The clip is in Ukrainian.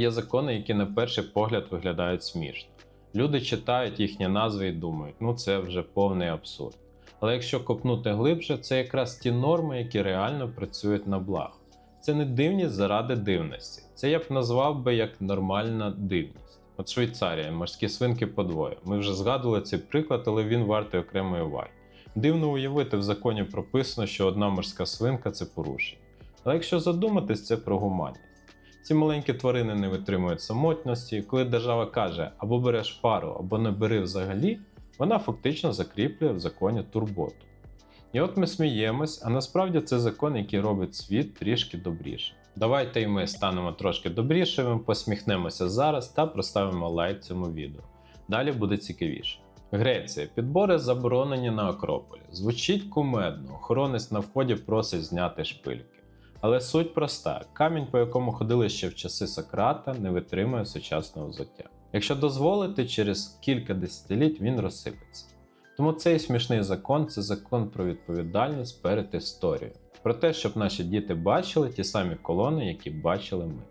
Є закони, які на перший погляд виглядають смішно. Люди читають їхні назви і думають, ну це вже повний абсурд. Але якщо копнути глибше, це якраз ті норми, які реально працюють на благо. Це не дивність заради дивності. Це я б назвав би як нормальна дивність. От Швейцарія, морські свинки подвоє. Ми вже згадували цей приклад, але він вартий окремої уваги. Дивно уявити, в законі прописано, що одна морська свинка це порушення. Але якщо задуматись, це про гуманність. Ці маленькі тварини не витримують самотності. Коли держава каже або береш пару, або не бери взагалі, вона фактично закріплює в законі турботу. І от ми сміємось, а насправді це закон, який робить світ трішки добрішим. Давайте і ми станемо трошки добрішими, посміхнемося зараз та проставимо лайк цьому відео. Далі буде цікавіше. Греція. Підбори заборонені на Акрополі. Звучить кумедно, охоронець на вході просить зняти шпильки. Але суть проста: камінь, по якому ходили ще в часи Сократа, не витримує сучасного взуття. Якщо дозволити, через кілька десятиліть він розсипеться. Тому цей смішний закон це закон про відповідальність перед історією. Про те, щоб наші діти бачили ті самі колони, які бачили ми.